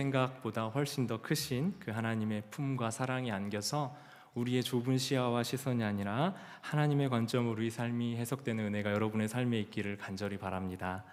생각보다 훨씬 더 크신 그 하나님의 품과 사랑이 안겨서 우리의 좁은 시야와 시선이 아니라 하나님의 관점으로 우리 삶이 해석되는 은혜가 여러분의 삶에 있기를 간절히 바랍니다.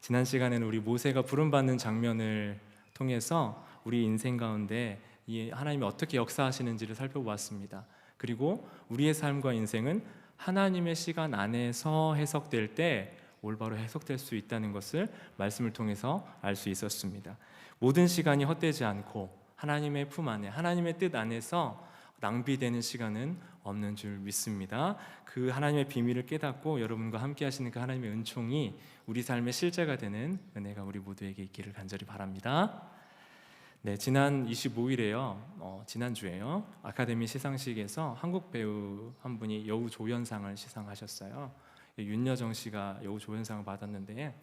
지난 시간에는 우리 모세가 부름받는 장면을 통해서 우리 인생 가운데 이 하나님이 어떻게 역사하시는지를 살펴보았습니다. 그리고 우리의 삶과 인생은 하나님의 시간 안에서 해석될 때 올바로 해석될 수 있다는 것을 말씀을 통해서 알 수 있었습니다. 모든 시간이 헛되지 않고 하나님의 품 안에 하나님의 뜻 안에서 낭비되는 시간은 없는 줄 믿습니다. 그 하나님의 비밀을 깨닫고 여러분과 함께 하시는 그 하나님의 은총이 우리 삶의 실제가 되는 은혜가 우리 모두에게 있기를 간절히 바랍니다. 네, 지난 25일에요. 어, 지난주에요. 아카데미 시상식에서 한국 배우 한 분이 여우 조연상을 시상하셨어요. 윤여정 씨가 여우 조연상을 받았는데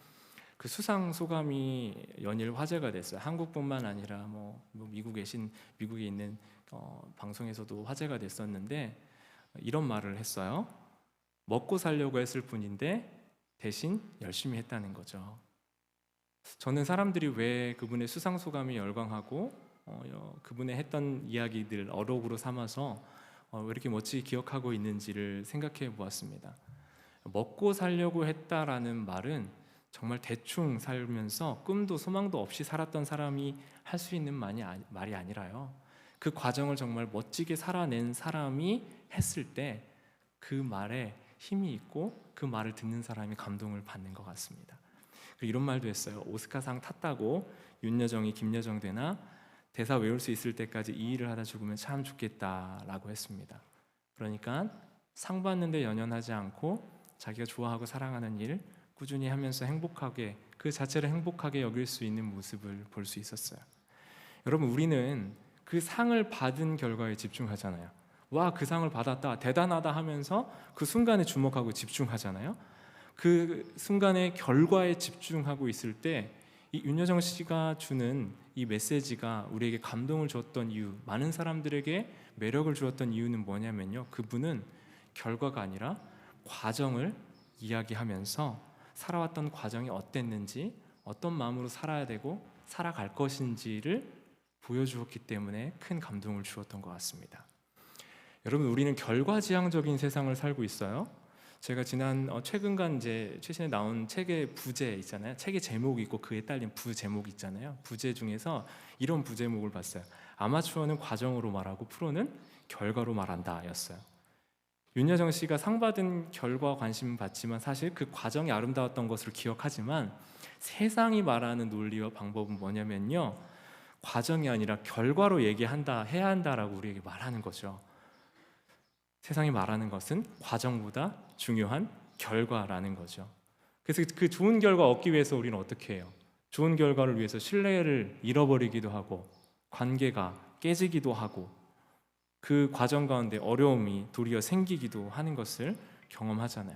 그 수상 소감이 연일 화제가 됐어요. 한국뿐만 아니라 뭐, 뭐 미국에 계신 미국에 있는 어, 방송에서도 화제가 됐었는데 이런 말을 했어요. 먹고 살려고 했을 뿐인데 대신 열심히 했다는 거죠. 저는 사람들이 왜 그분의 수상 소감이 열광하고 어, 여- 그분의 했던 이야기들 어록으로 삼아서 어, 왜 이렇게 멋지게 기억하고 있는지를 생각해 보았습니다. 먹고 살려고 했다라는 말은 정말 대충 살면서 꿈도 소망도 없이 살았던 사람이 할 수 있는 말이, 아니, 말이 아니라요. 그 과정을 정말 멋지게 살아낸 사람이 했을 때 그 말에 힘이 있고 그 말을 듣는 사람이 감동을 받는 것 같습니다. 그리고 이런 말도 했어요. 오스카상 탔다고 윤여정이 김여정 되나 대사 외울 수 있을 때까지 이 일을 하다 죽으면 참 좋겠다라고 했습니다. 그러니까 상 받는데 연연하지 않고 자기가 좋아하고 사랑하는 일 꾸준히 하면서 행복하게 그 자체를 행복하게 여길 수 있는 모습을 볼 수 있었어요. 여러분 우리는 그 상을 받은 결과에 집중하잖아요. 와 그 상을 받았다 대단하다 하면서 그 순간에 주목하고 집중하잖아요. 그 순간의 결과에 집중하고 있을 때 이 윤여정 씨가 주는 이 메시지가 우리에게 감동을 줬던 이유, 많은 사람들에게 매력을 주었던 이유는 뭐냐면요. 그분은 결과가 아니라 과정을 이야기하면서 살아왔던 과정이 어땠는지, 어떤 마음으로 살아야 되고 살아갈 것인지를 보여주었기 때문에 큰 감동을 주었던 것 같습니다. 여러분, 우리는 결과지향적인 세상을 살고 있어요. 제가 지난 어, 최근간 이제 최신에 나온 책의 부제 있잖아요. 책의 제목이 있고 그에 딸린 부제목 있잖아요. 부제 중에서 이런 부제목을 봤어요. 아마추어는 과정으로 말하고 프로는 결과로 말한다였어요. 윤여정 씨가 상 받은 결과 관심 받지만 사실 그 과정이 아름다웠던 것을 기억하지만 세상이 말하는 논리와 방법은 뭐냐면요. 과정이 아니라 결과로 얘기한다, 해야 한다라고 우리에게 말하는 거죠. 세상이 말하는 것은 과정보다 중요한 결과라는 거죠. 그래서 그 좋은 결과 얻기 위해서 우리는 어떻게 해요? 좋은 결과를 위해서 신뢰를 잃어버리기도 하고 관계가 깨지기도 하고 그 과정 가운데 어려움이 도리어 생기기도 하는 것을 경험하잖아요.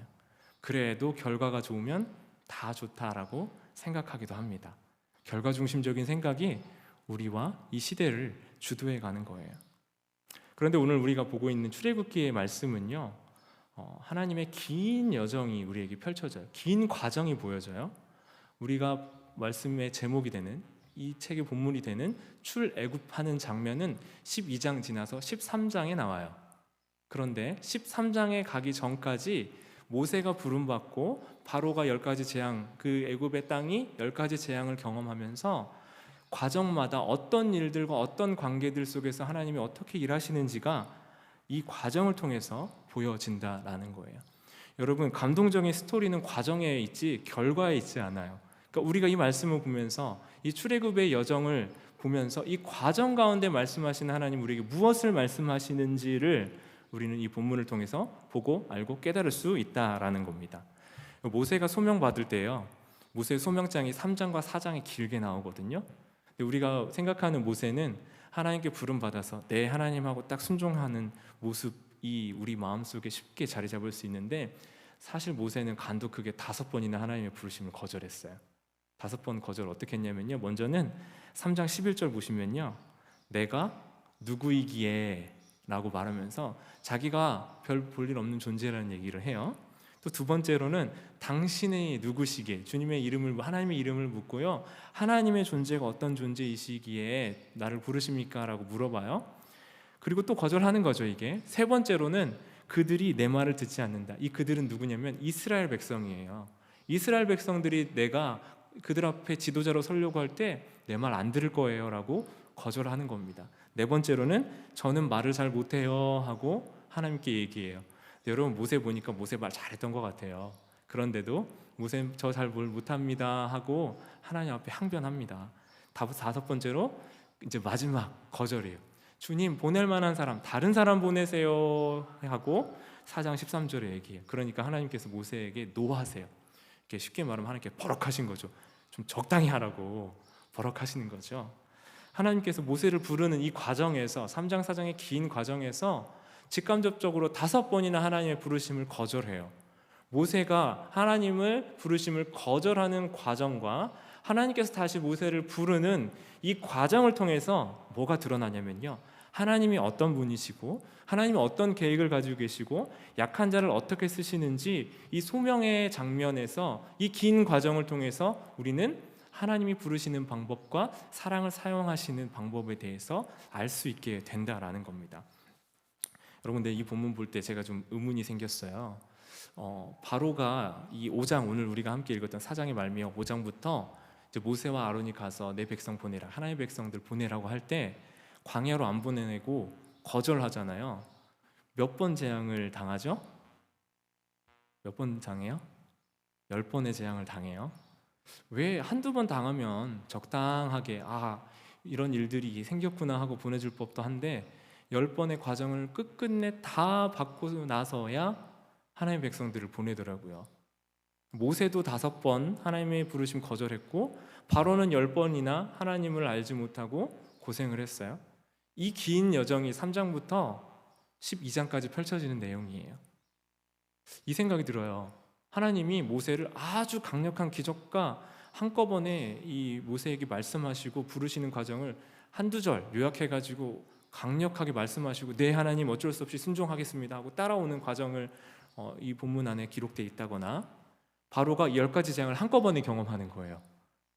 그래도 결과가 좋으면 다 좋다라고 생각하기도 합니다. 결과 중심적인 생각이 우리와 이 시대를 주도해 가는 거예요. 그런데 오늘 우리가 보고 있는 출애굽기의 말씀은요. 어, 하나님의 긴 여정이 우리에게 펼쳐져요. 긴 과정이 보여져요. 우리가 말씀의 제목이 되는 이 책의 본문이 되는 출애굽하는 장면은 12장 지나서 13장에 나와요. 그런데 13장에 가기 전까지 모세가 부름받고 바로가 열 가지 재앙, 그 애굽의 땅이 열 가지 재앙을 경험하면서 과정마다 어떤 일들과 어떤 관계들 속에서 하나님이 어떻게 일하시는지가 이 과정을 통해서 보여진다라는 거예요. 여러분 감동적인 스토리는 과정에 있지 결과에 있지 않아요. 그러니까 우리가 이 말씀을 보면서 이 출애굽의 여정을 보면서 이 과정 가운데 말씀하시는 하나님 우리에게 무엇을 말씀하시는지를 우리는 이 본문을 통해서 보고 알고 깨달을 수 있다라는 겁니다. 모세가 소명 받을 때요. 모세 소명장이 3장과 4장이 길게 나오거든요. 근데 우리가 생각하는 모세는 하나님께 부름 받아서 내 하나님하고 딱 순종하는 모습이 우리 마음속에 쉽게 자리 잡을 수 있는데 사실 모세는 간도 크게 다섯 번이나 하나님의 부르심을 거절했어요. 다섯 번 거절 어떻게 했냐면요. 먼저는 3장 11절 보시면요. 내가 누구이기에 라고 말하면서 자기가 별 볼 일 없는 존재라는 얘기를 해요. 또또두 번째로는 당신의 누구시기에 주님의 이름을 하나님의 이름을 묻고요. 하나님의 존재가 어떤 존재이시기에 나를 부르십니까라고 물어봐요. 그리고 또 거절하는 거죠, 이게. 세 번째로는 그들이 내 말을 듣지 않는다. 이 그들은 누구냐면 이스라엘 백성이에요. 이스라엘 백성들이 내가 그들 앞에 지도자로 서려고 할 때 내 말 안 들을 거예요라고 거절하는 겁니다. 네 번째로는 저는 말을 잘 못해요 하고 하나님께 얘기해요. 여러분 모세 보니까 모세 말 잘했던 것 같아요. 그런데도 모세 저 잘 뭘 못합니다 하고 하나님 앞에 항변합니다. 다- 다섯 번째로 이제 마지막 거절이에요. 주님 보낼 만한 사람 다른 사람 보내세요 하고 4장 13절에 얘기해요. 그러니까 하나님께서 모세에게 노하세요. 이렇게 쉽게 말하면 하나님께 버럭하신 거죠. 좀 적당히 하라고 버럭하시는 거죠. 하나님께서 모세를 부르는 이 과정에서 3장 4장의 긴 과정에서 직간접적으로 다섯 번이나 하나님의 부르심을 거절해요. 모세가 하나님을 부르심을 거절하는 과정과 하나님께서 다시 모세를 부르는 이 과정을 통해서 뭐가 드러나냐면요. 하나님이 어떤 분이시고 하나님이 어떤 계획을 가지고 계시고 약한 자를 어떻게 쓰시는지 이 소명의 장면에서 이 긴 과정을 통해서 우리는 하나님이 부르시는 방법과 사랑을 사용하시는 방법에 대해서 알 수 있게 된다라는 겁니다. 여러분, 근데 이 본문 볼 때 제가 좀 의문이 생겼어요. 어, 바로가 이 5장 오늘 우리가 함께 읽었던 4장의 말미암아 5장부터 이제 모세와 아론이 가서 내 백성 보내라 하나님의 백성들 보내라고 할때 광야로 안 보내고 거절하잖아요. 몇 번 재앙을 당하죠? 몇 번 당해요? 열 번의 재앙을 당해요. 왜 한두 번 당하면 적당하게 아 이런 일들이 생겼구나 하고 보내줄 법도 한데 열 번의 과정을 끝끝내 다 받고 나서야 하나님의 백성들을 보내더라고요. 모세도 다섯 번 하나님의 부르심 거절했고 바로는 열 번이나 하나님을 알지 못하고 고생을 했어요. 이 긴 여정이 3장부터 12장까지 펼쳐지는 내용이에요. 이 생각이 들어요. 하나님이 모세를 아주 강력한 기적과 한꺼번에 이 모세에게 말씀하시고 부르시는 과정을 한두 절 요약해 가지고 강력하게 말씀하시고 네 하나님 어쩔 수 없이 순종하겠습니다 하고 따라오는 과정을 어, 이 본문 안에 기록돼 있다거나 바로가 열 가지 재앙을 한꺼번에 경험하는 거예요.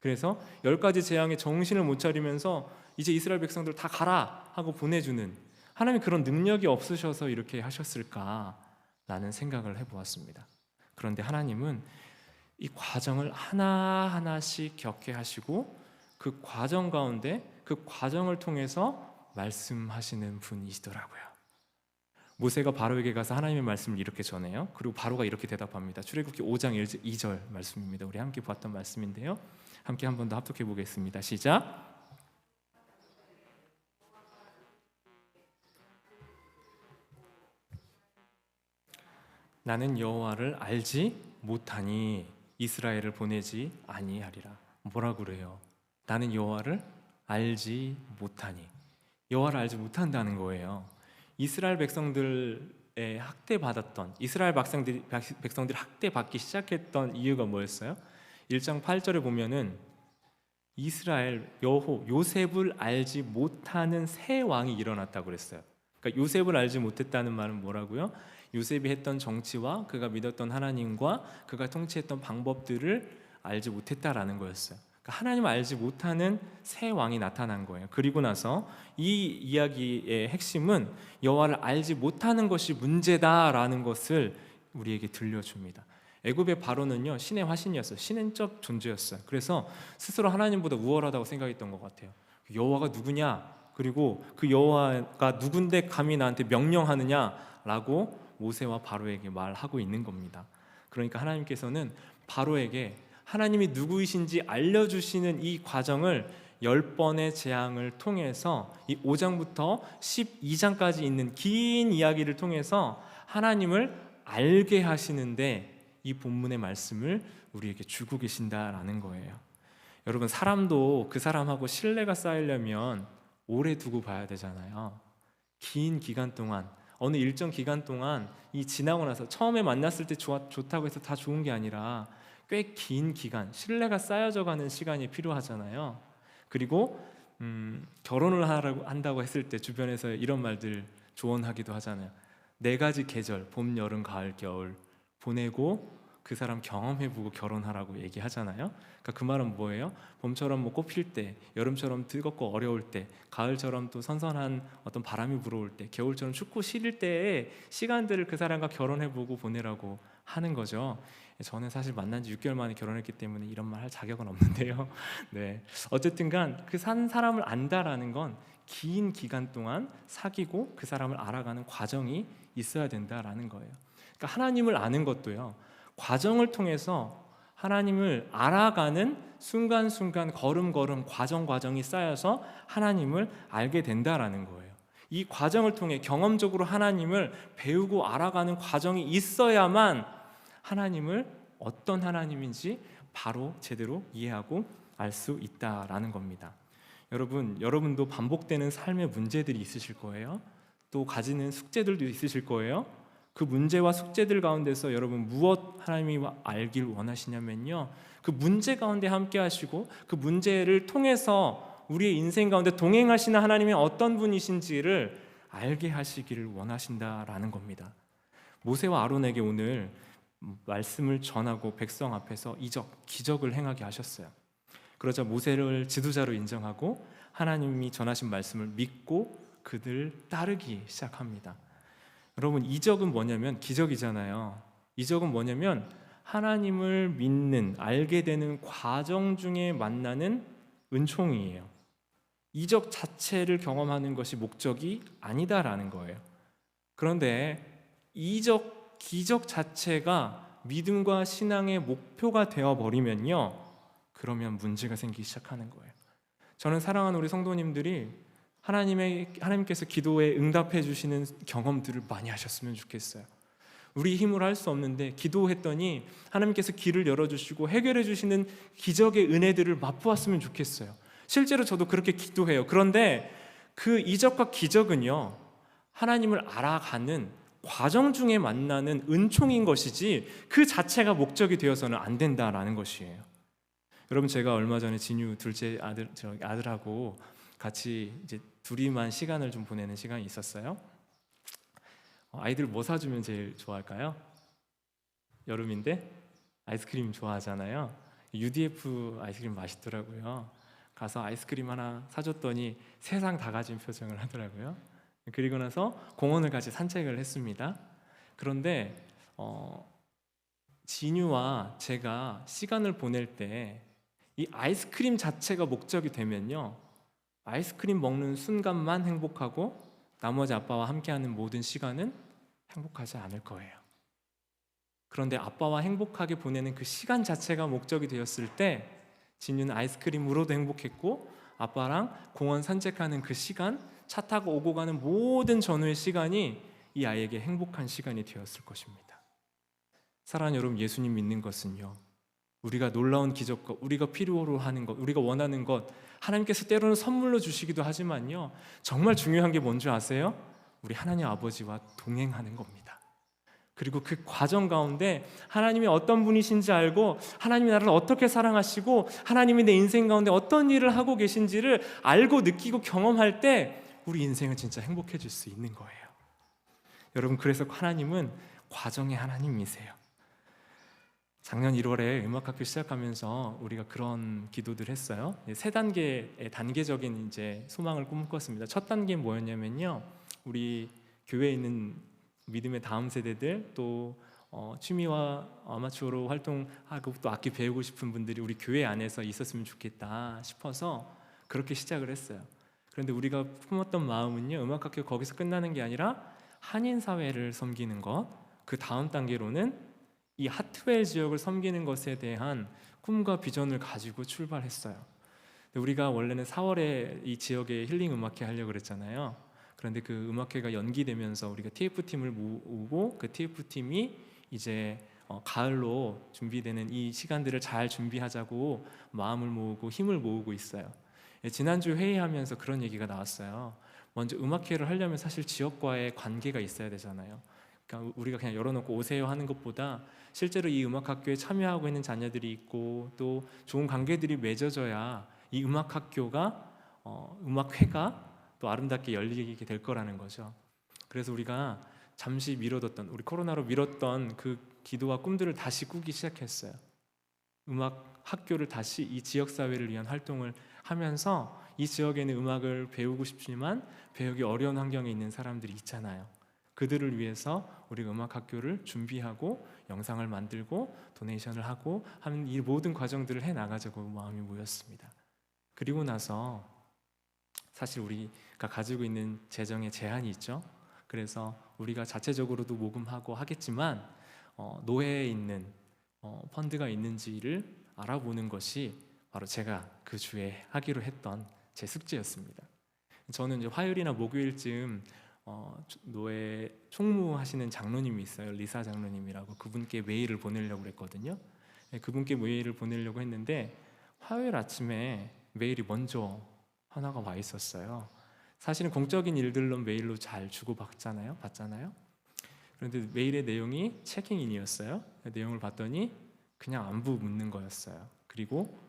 그래서 열 가지 재앙에 정신을 못 차리면서 이제 이스라엘 백성들 다 가라 하고 보내주는 하나님이 그런 능력이 없으셔서 이렇게 하셨을까라는 생각을 해보았습니다. 그런데 하나님은 이 과정을 하나 하나씩 겪게 하시고 그 과정 가운데 그 과정을 통해서 말씀하시는 분이시더라고요. 모세가 바로에게 가서 하나님의 말씀을 이렇게 전해요. 그리고 바로가 이렇게 대답합니다. 출애굽기 5장 2절 말씀입니다. 우리 함께 봤던 말씀인데요. 함께 한 번 더 합독해 보겠습니다. 시작. 나는 여호와를 알지 못하니 이스라엘을 보내지 아니하리라. 뭐라 그래요? 나는 여호와를 알지 못하니 여호와를 알지 못한다는 거예요. 이스라엘 백성들의 학대 받았던 이스라엘 백성들이 백성들이 학대 받기 시작했던 이유가 뭐였어요? 1장 8절에 보면은 이스라엘 여호 요셉을 알지 못하는 새 왕이 일어났다고 그랬어요. 그러니까 요셉을 알지 못했다는 말은 뭐라고요? 요셉이 했던 정치와 그가 믿었던 하나님과 그가 통치했던 방법들을 알지 못했다라는 거였어요. 그러니까 하나님을 알지 못하는 새 왕이 나타난 거예요. 그리고 나서 이 이야기의 핵심은 여호와를 알지 못하는 것이 문제다라는 것을 우리에게 들려줍니다. 애굽의 바로는요 신의 화신이었어요. 신인적 존재였어요. 그래서 스스로 하나님보다 우월하다고 생각했던 것 같아요. 여호와가 누구냐? 그리고 그 여호와가 누군데 감히 나한테 명령하느냐라고 모세와 바로에게 말하고 있는 겁니다. 그러니까 하나님께서는 바로에게 하나님이 누구이신지 알려주시는 이 과정을 열 번의 재앙을 통해서 이 5장부터 12장까지 있는 긴 이야기를 통해서 하나님을 알게 하시는데 이 본문의 말씀을 우리에게 주고 계신다라는 거예요. 여러분 사람도 그 사람하고 신뢰가 쌓이려면 오래 두고 봐야 되잖아요. 긴 기간 동안 어느 일정 기간 동안 이 지나고 나서 처음에 만났을 때 좋아, 좋다고 해서 다 좋은 게 아니라 꽤 긴 기간 신뢰가 쌓여져 가는 시간이 필요하잖아요. 그리고 음, 결혼을 하라고 한다고 했을 때 주변에서 이런 말들 조언하기도 하잖아요. 네 가지 계절 봄, 여름, 가을, 겨울 보내고 그 사람 경험해보고 결혼하라고 얘기하잖아요. 그러니까 그 말은 뭐예요? 봄처럼 뭐 꽃필 때, 여름처럼 뜨겁고 어려울 때, 가을처럼 또 선선한 어떤 바람이 불어올 때, 겨울처럼 춥고 시릴 때에 시간들을 그 사람과 결혼해보고 보내라고 하는 거죠. 저는 사실 만난 지 6개월 만에 결혼했기 때문에 이런 말 할 자격은 없는데요. 네. 어쨌든간 그 산 사람을 안다라는 건 긴 기간 동안 사귀고 그 사람을 알아가는 과정이 있어야 된다라는 거예요. 그러니까 하나님을 아는 것도요. 과정을 통해서 하나님을 알아가는 순간순간 걸음걸음 과정 과정이 쌓여서 하나님을 알게 된다라는 거예요. 이 과정을 통해 경험적으로 하나님을 배우고 알아가는 과정이 있어야만 하나님을 어떤 하나님인지 바로 제대로 이해하고 알 수 있다라는 겁니다. 여러분, 여러분도 반복되는 삶의 문제들이 있으실 거예요. 또 가지는 숙제들도 있으실 거예요. 그 문제와 숙제들 가운데서 여러분 무엇 하나님이 알길 원하시냐면요. 그 문제 가운데 함께 하시고 그 문제를 통해서 우리의 인생 가운데 동행하시는 하나님이 어떤 분이신지를 알게 하시기를 원하신다라는 겁니다. 모세와 아론에게 오늘 말씀을 전하고 백성 앞에서 이적, 기적을 행하게 하셨어요. 그러자 모세를 지도자로 인정하고 하나님이 전하신 말씀을 믿고 그들 따르기 시작합니다. 여러분 이적은 뭐냐면 기적이잖아요. 이적은 뭐냐면 하나님을 믿는 알게 되는 과정 중에 만나는 은총이에요. 이적 자체를 경험하는 것이 목적이 아니다라는 거예요. 그런데 이적 기적 자체가 믿음과 신앙의 목표가 되어 버리면요. 그러면 문제가 생기기 시작하는 거예요. 저는 사랑하는 우리 성도님들이 하나님의 하나님께서 기도에 응답해 주시는 경험들을 많이 하셨으면 좋겠어요. 우리 힘으로 할 수 없는데 기도했더니 하나님께서 길을 열어 주시고 해결해 주시는 기적의 은혜들을 맛보았으면 좋겠어요. 실제로 저도 그렇게 기도해요. 그런데 그 이적과 기적은요. 하나님을 알아가는 과정 중에 만나는 은총인 것이지 그 자체가 목적이 되어서는 안 된다라는 것이에요. 여러분 제가 얼마 전에 진유 둘째 아들 저 아들하고 같이 이제 둘이만 시간을 좀 보내는 시간이 있었어요. 어, 아이들 뭐 사주면 제일 좋아할까요? 여름인데 아이스크림 좋아하잖아요. UDF 아이스크림 맛있더라고요. 가서 아이스크림 하나 사줬더니 세상 다 가진 표정을 하더라고요. 그리고 나서 공원을 같이 산책을 했습니다. 그런데 어, 진유와 제가 시간을 보낼 때 이 아이스크림 자체가 목적이 되면요. 아이스크림 먹는 순간만 행복하고 나머지 아빠와 함께하는 모든 시간은 행복하지 않을 거예요. 그런데 아빠와 행복하게 보내는 그 시간 자체가 목적이 되었을 때 진유는 아이스크림으로도 행복했고 아빠랑 공원 산책하는 그 시간, 차 타고 오고 가는 모든 전후의 시간이 이 아이에게 행복한 시간이 되었을 것입니다. 사랑하는 여러분, 예수님 믿는 것은요. 우리가 놀라운 기적과 우리가 필요로 하는 것, 우리가 원하는 것, 하나님께서 때로는 선물로 주시기도 하지만요. 정말 중요한 게 뭔지 아세요? 우리 하나님 아버지와 동행하는 겁니다. 그리고 그 과정 가운데 하나님이 어떤 분이신지 알고 하나님이 나를 어떻게 사랑하시고 하나님이 내 인생 가운데 어떤 일을 하고 계신지를 알고 느끼고 경험할 때 우리 인생은 진짜 행복해질 수 있는 거예요. 여러분 그래서 하나님은 과정의 하나님이세요. 작년 1월에 음악학교 시작하면서 우리가 그런 기도들 했어요. 세 단계의 단계적인 이제 소망을 꿈꿨습니다. 첫 단계는 뭐였냐면요, 우리 교회에 있는 믿음의 다음 세대들 또 어, 취미와 아마추어로 활동하고 또 악기 배우고 싶은 분들이 우리 교회 안에서 있었으면 좋겠다 싶어서 그렇게 시작을 했어요. 그런데 우리가 품었던 마음은요, 음악학교 거기서 끝나는 게 아니라 한인 사회를 섬기는 것. 그 다음 단계로는 이 하트웰 지역을 섬기는 것에 대한 꿈과 비전을 가지고 출발했어요. 우리가 원래는 4월에 이 지역에 힐링 음악회 하려고 그랬잖아요. 그런데 그 음악회가 연기되면서 우리가 TF 팀을 모으고 그 TF 팀이 이제 어, 가을로 준비되는 이 시간들을 잘 준비하자고 마음을 모으고 힘을 모으고 있어요. 예, 지난주 회의하면서 그런 얘기가 나왔어요. 먼저 음악회를 하려면 사실 지역과의 관계가 있어야 되잖아요. 그러니까 우리가 그냥 열어놓고 오세요 하는 것보다 실제로 이 음악 학교에 참여하고 있는 자녀들이 있고 또 좋은 관계들이 맺어져야 이 음악 학교가 어, 음악회가 또 아름답게 열리게 될 거라는 거죠. 그래서 우리가 잠시 미뤄뒀던 우리 코로나로 미뤘던 그 기도와 꿈들을 다시 꾸기 시작했어요. 음악 학교를 다시 이 지역 사회를 위한 활동을 하면서 이 지역에 는 음악을 배우고 싶지만 배우기 어려운 환경에 있는 사람들이 있잖아요. 그들을 위해서 우리가 음악 학교를 준비하고 영상을 만들고 도네이션을 하고 하는 이 모든 과정들을 해 나가자고 마음이 모였습니다. 그리고 나서 사실 우리가 가지고 있는 재정에 제한이 있죠. 그래서 우리가 자체적으로도 모금하고 하겠지만 어, 노예에 있는 어, 펀드가 있는지를 알아보는 것이 바로 제가 그 주에 하기로 했던 제 숙제였습니다. 저는 이제 화요일이나 목요일쯤 어, 노예 총무하시는 장로님이 있어요. 리사 장로님이라고 그분께 메일을 보내려고 그랬거든요. 네, 그분께 메일을 보내려고 했는데 화요일 아침에 메일이 먼저 하나가 와 있었어요. 사실은 공적인 일들로 메일로 잘 주고 받잖아요. 받잖아요. 그런데 메일의 내용이 체킹인이었어요. 내용을 봤더니 그냥 안부 묻는 거였어요. 그리고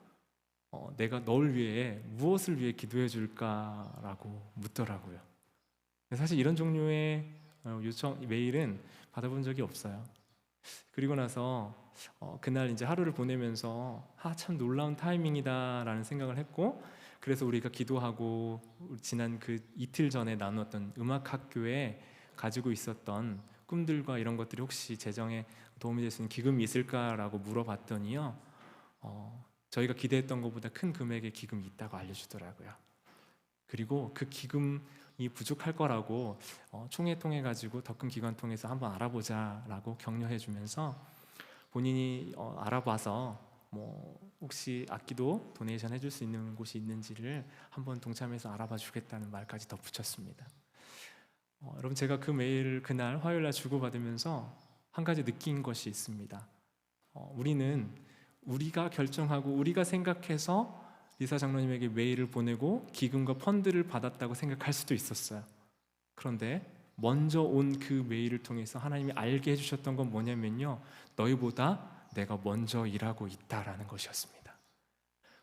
어, 내가 널 위해 무엇을 위해 기도해 줄까라고 묻더라고요. 사실 이런 종류의 어, 요청 메일은 받아본 적이 없어요. 그리고 나서 어, 그날 이제 하루를 보내면서 아 참 놀라운 타이밍이다라는 생각을 했고 그래서 우리가 기도하고 지난 그 이틀 전에 나눴던 음악 학교에 가지고 있었던 꿈들과 이런 것들이 혹시 재정에 도움이 될 수 있는 기금이 있을까라고 물어봤더니요. 어, 저희가 기대했던 것보다 큰 금액의 기금이 있다고 알려주더라고요. 그리고 그 기금 이 부족할 거라고 어, 총회 통해 가지고 더 큰 기관 통해서 한번 알아보자라고 격려해 주면서 본인이 어, 알아봐서 뭐 혹시 악기도 도네이션 해줄 수 있는 곳이 있는지를 한번 동참해서 알아봐 주겠다는 말까지 덧붙였습니다. 어, 여러분 제가 그 메일을 그날 화요일 날 주고 받으면서 한 가지 느낀 것이 있습니다. 어, 우리는 우리가 결정하고 우리가 생각해서 리사 장로님에게 메일을 보내고 기금과 펀드를 받았다고 생각할 수도 있었어요. 그런데 먼저 온 그 메일을 통해서 하나님이 알게 해주셨던 건 뭐냐면요, 너희보다 내가 먼저 일하고 있다라는 것이었습니다.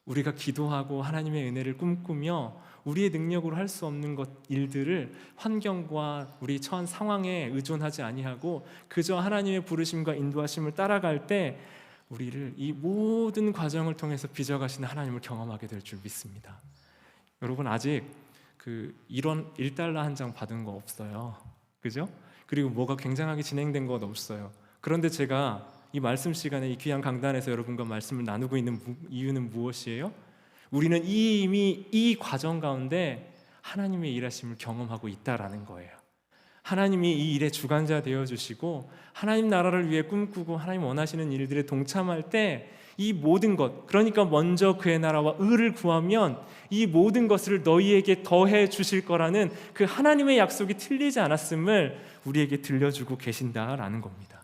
우리가 기도하고 하나님의 은혜를 꿈꾸며 우리의 능력으로 할 수 없는 것 일들을 환경과 우리 처한 상황에 의존하지 아니하고 그저 하나님의 부르심과 인도하심을 따라갈 때 우리를 이 모든 과정을 통해서 빚어가시는 하나님을 경험하게 될 줄 믿습니다. 여러분 아직 그 이런 1달러 한 장 받은 거 없어요. 그죠? 그리고 뭐가 굉장하게 진행된 것 없어요. 그런데 제가 이 말씀 시간에 이 귀한 강단에서 여러분과 말씀을 나누고 있는 무, 이유는 무엇이에요? 우리는 이미 이 과정 가운데 하나님의 일하심을 경험하고 있다라는 거예요. 하나님이 이 일의 주관자 되어 주시고 하나님 나라를 위해 꿈꾸고 하나님 원하시는 일들에 동참할 때 이 모든 것 그러니까 먼저 그의 나라와 의를 구하면 이 모든 것을 너희에게 더해 주실 거라는 그 하나님의 약속이 틀리지 않았음을 우리에게 들려주고 계신다라는 겁니다.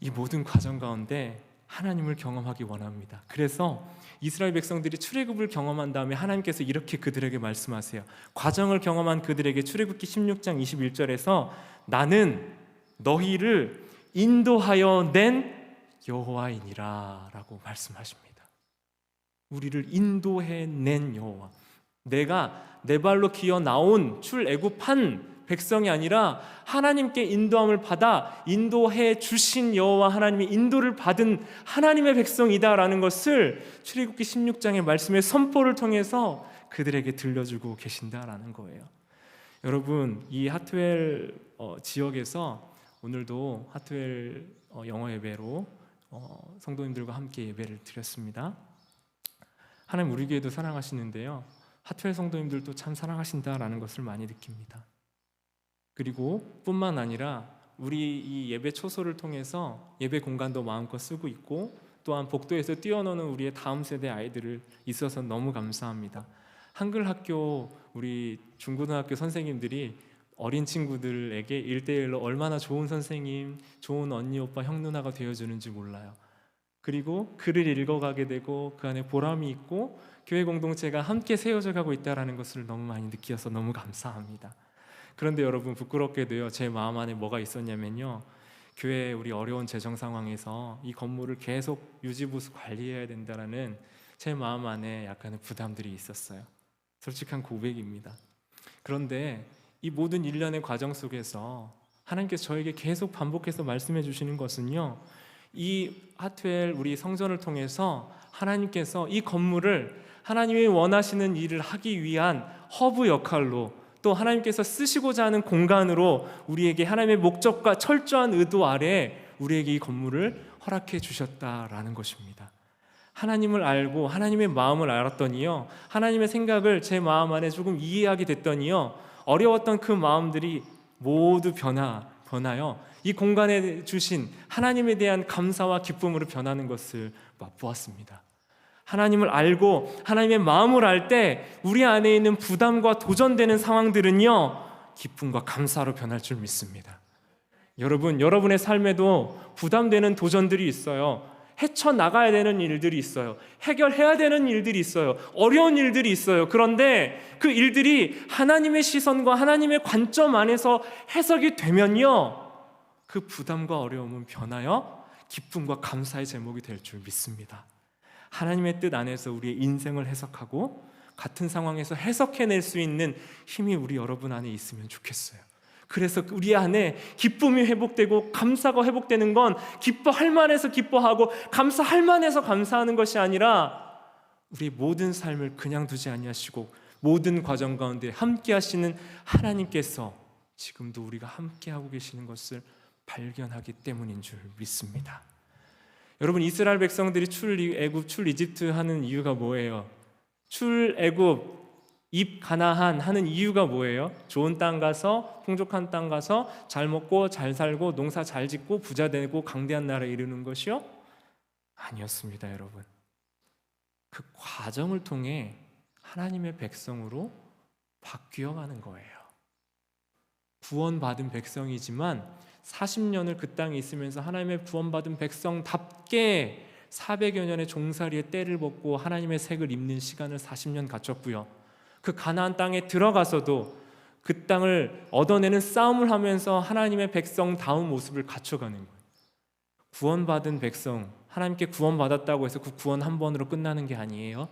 이 모든 과정 가운데 하나님을 경험하기 원합니다. 그래서 이스라엘 백성들이 출애굽을 경험한 다음에 하나님께서 이렇게 그들에게 말씀하세요. 과정을 경험한 그들에게 출애굽기 16장 21절에서 나는 너희를 인도하여 낸 여호와이니라라고 말씀하십니다. 우리를 인도해 낸 여호와. 내가 내 발로 기어 나온 출애굽한 백성이 아니라 하나님께 인도함을 받아 인도해 주신 여호와 하나님의 인도를 받은 하나님의 백성이다라는 것을 출애굽기 16장의 말씀의 선포를 통해서 그들에게 들려주고 계신다라는 거예요. 여러분 이 하트웰 어, 지역에서 오늘도 하트웰 어, 영어 예배로 어, 성도님들과 함께 예배를 드렸습니다. 하나님 우리 교회도 사랑하시는데요. 하트웰 성도님들도 참 사랑하신다라는 것을 많이 느낍니다. 그리고 뿐만 아니라 우리 이 예배 초소를 통해서 예배 공간도 마음껏 쓰고 있고 또한 복도에서 뛰어노는 우리의 다음 세대 아이들을 있어서 너무 감사합니다. 한글 학교 우리 중고등학교 선생님들이 어린 친구들에게 일대일로 얼마나 좋은 선생님, 좋은 언니, 오빠, 형, 누나가 되어주는지 몰라요. 그리고 글을 읽어가게 되고 그 안에 보람이 있고 교회 공동체가 함께 세워져 가고 있다는 것을 너무 많이 느끼어서 너무 감사합니다. 그런데 여러분 부끄럽게도요 제 마음 안에 뭐가 있었냐면요. 교회 우리 어려운 재정 상황에서 이 건물을 계속 유지보수 관리해야 된다라는 제 마음 안에 약간의 부담들이 있었어요. 솔직한 고백입니다. 그런데 이 모든 일련의 과정 속에서 하나님께서 저에게 계속 반복해서 말씀해 주시는 것은요. 이 하트웰 우리 성전을 통해서 하나님께서 이 건물을 하나님이 원하시는 일을 하기 위한 허브 역할로 또 하나님께서 쓰시고자 하는 공간으로 우리에게 하나님의 목적과 철저한 의도 아래 우리에게 이 건물을 허락해 주셨다라는 것입니다. 하나님을 알고 하나님의 마음을 알았더니요. 하나님의 생각을 제 마음 안에 조금 이해하게 됐더니요. 어려웠던 그 마음들이 모두 변화 변하여 이 공간에 주신 하나님에 대한 감사와 기쁨으로 변하는 것을 맛보았습니다. 하나님을 알고 하나님의 마음을 알 때 우리 안에 있는 부담과 도전되는 상황들은요 기쁨과 감사로 변할 줄 믿습니다. 여러분, 여러분의 삶에도 부담되는 도전들이 있어요. 헤쳐 나가야 되는 일들이 있어요. 해결해야 되는 일들이 있어요. 어려운 일들이 있어요. 그런데 그 일들이 하나님의 시선과 하나님의 관점 안에서 해석이 되면요. 그 부담과 어려움은 변하여 기쁨과 감사의 제목이 될 줄 믿습니다. 하나님의 뜻 안에서 우리의 인생을 해석하고 같은 상황에서 해석해낼 수 있는 힘이 우리 여러분 안에 있으면 좋겠어요. 그래서 우리 안에 기쁨이 회복되고 감사가 회복되는 건 기뻐할 만해서 기뻐하고 감사할 만해서 감사하는 것이 아니라 우리 모든 삶을 그냥 두지 아니하시고 모든 과정 가운데 함께 하시는 하나님께서 지금도 우리가 함께 하고 계시는 것을 발견하기 때문인 줄 믿습니다. 여러분 이스라엘 백성들이 출애굽 출 이집트 하는 이유가 뭐예요? 출애굽 입 가나한 하는 이유가 뭐예요? 좋은 땅 가서 풍족한 땅 가서 잘 먹고 잘 살고 농사 잘 짓고 부자 되고 강대한 나라에 이르는 것이요? 아니었습니다, 여러분. 그 과정을 통해 하나님의 백성으로 바뀌어 가는 거예요. 구원받은 백성이지만 40년을 그 땅에 있으면서 하나님의 구원받은 백성답게 400여 년의 종살이의 때를 벗고 하나님의 색을 입는 시간을 40년 갖췄고요. 그 가나안 땅에 들어가서도 그 땅을 얻어내는 싸움을 하면서 하나님의 백성 다운 모습을 갖춰가는 거예요. 구원받은 백성, 하나님께 구원받았다고 해서 그 구원 한 번으로 끝나는 게 아니에요.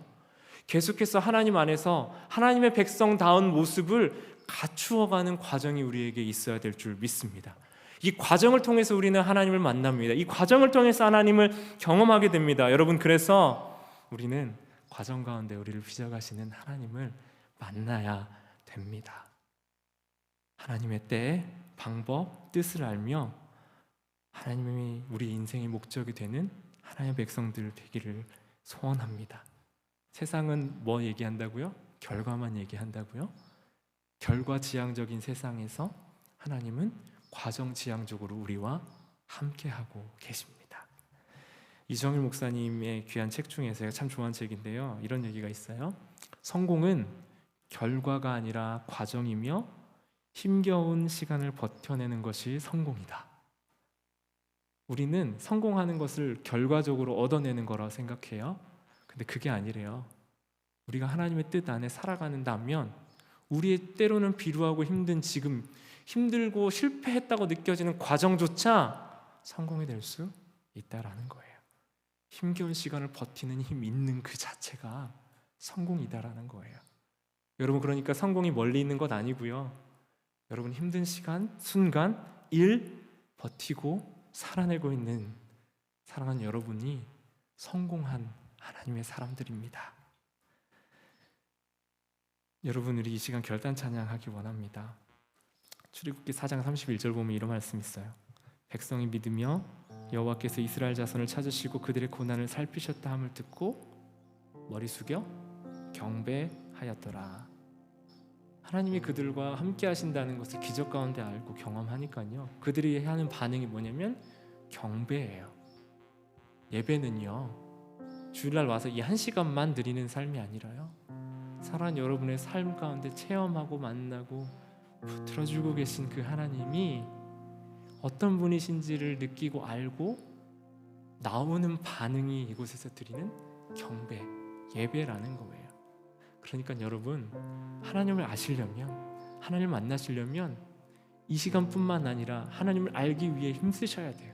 계속해서 하나님 안에서 하나님의 백성 다운 모습을 갖추어가는 과정이 우리에게 있어야 될 줄 믿습니다. 이 과정을 통해서 우리는 하나님을 만납니다. 이 과정을 통해서 하나님을 경험하게 됩니다. 여러분 그래서 우리는 과정 가운데 우리를 빚어가시는 하나님을 만나야 됩니다. 하나님의 때, 방법, 뜻을 알며 하나님이 우리 인생의 목적이 되는 하나님의 백성들 되기를 소원합니다. 세상은 뭐 얘기한다고요? 결과만 얘기한다고요? 결과 지향적인 세상에서 하나님은 과정지향적으로 우리와 함께하고 계십니다. 이정일 목사님의 귀한 책 중에서 제가 참 좋아하는 책인데요. 이런 얘기가 있어요. 성공은 결과가 아니라 과정이며 힘겨운 시간을 버텨내는 것이 성공이다. 우리는 성공하는 것을 결과적으로 얻어내는 거라 생각해요. 근데 그게 아니래요. 우리가 하나님의 뜻 안에 살아가는다면 우리의 때로는 비루하고 힘든 지금 힘들고 실패했다고 느껴지는 과정조차 성공이 될 수 있다라는 거예요. 힘겨운 시간을 버티는 힘 있는 그 자체가 성공이다라는 거예요. 여러분 그러니까 성공이 멀리 있는 것 아니고요. 여러분 힘든 시간, 순간, 일 버티고 살아내고 있는 사랑하는 여러분이 성공한 하나님의 사람들입니다. 여러분 우리 이 시간 결단 찬양하기 원합니다. 출애굽기 4장 31절 보면 이런 말씀 있어요. 백성이 믿으며 여호와께서 이스라엘 자손을 찾으시고 그들의 고난을 살피셨다 함을 듣고 머리 숙여 경배하였더라. 하나님이 그들과 함께 하신다는 것을 기적 가운데 알고 경험하니까요. 그들이 하는 반응이 뭐냐면 경배예요. 예배는요. 주일날 와서 이 한 시간만 드리는 삶이 아니라요. 사랑하는 여러분의 삶 가운데 체험하고 만나고 붙 들어주고 계신 그 하나님이 어떤 분이신지를 느끼고 알고 나오는 반응이 이곳에서 드리는 경배, 예배라는 거예요. 그러니까 여러분 하나님을 아시려면 하나님을 만나시려면 이 시간뿐만 아니라 하나님을 알기 위해 힘쓰셔야 돼요.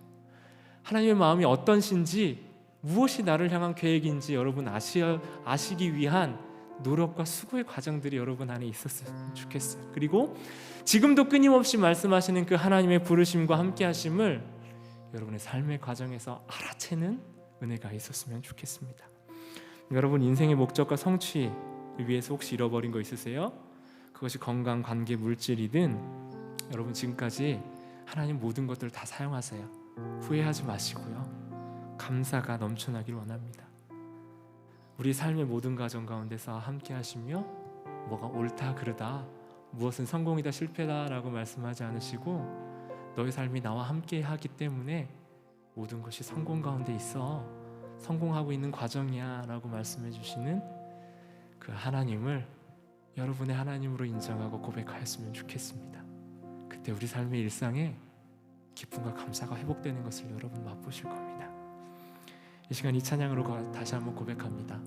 하나님의 마음이 어떤신지 무엇이 나를 향한 계획인지 여러분 아시, 아시기 위한 노력과 수고의 과정들이 여러분 안에 있었으면 좋겠어요. 그리고 지금도 끊임없이 말씀하시는 그 하나님의 부르심과 함께 하심을 여러분의 삶의 과정에서 알아채는 은혜가 있었으면 좋겠습니다. 여러분 인생의 목적과 성취 위해서 혹시 잃어버린 거 있으세요? 그것이 건강, 관계, 물질이든 여러분 지금까지 하나님 모든 것들을 다 사용하세요. 후회하지 마시고요. 감사가 넘쳐나길 원합니다. 우리 삶의 모든 과정 가운데서 함께 하시며 뭐가 옳다 그르다 무엇은 성공이다 실패다라고 말씀하지 않으시고 너의 삶이 나와 함께 하기 때문에 모든 것이 성공 가운데 있어 성공하고 있는 과정이야라고 말씀해 주시는 그 하나님을 여러분의 하나님으로 인정하고 고백하였으면 좋겠습니다. 그때 우리 삶의 일상에 기쁨과 감사가 회복되는 것을 여러분 맛보실 겁니다. 이 시간 이 찬양으로 가- 다시 한번 고백합니다.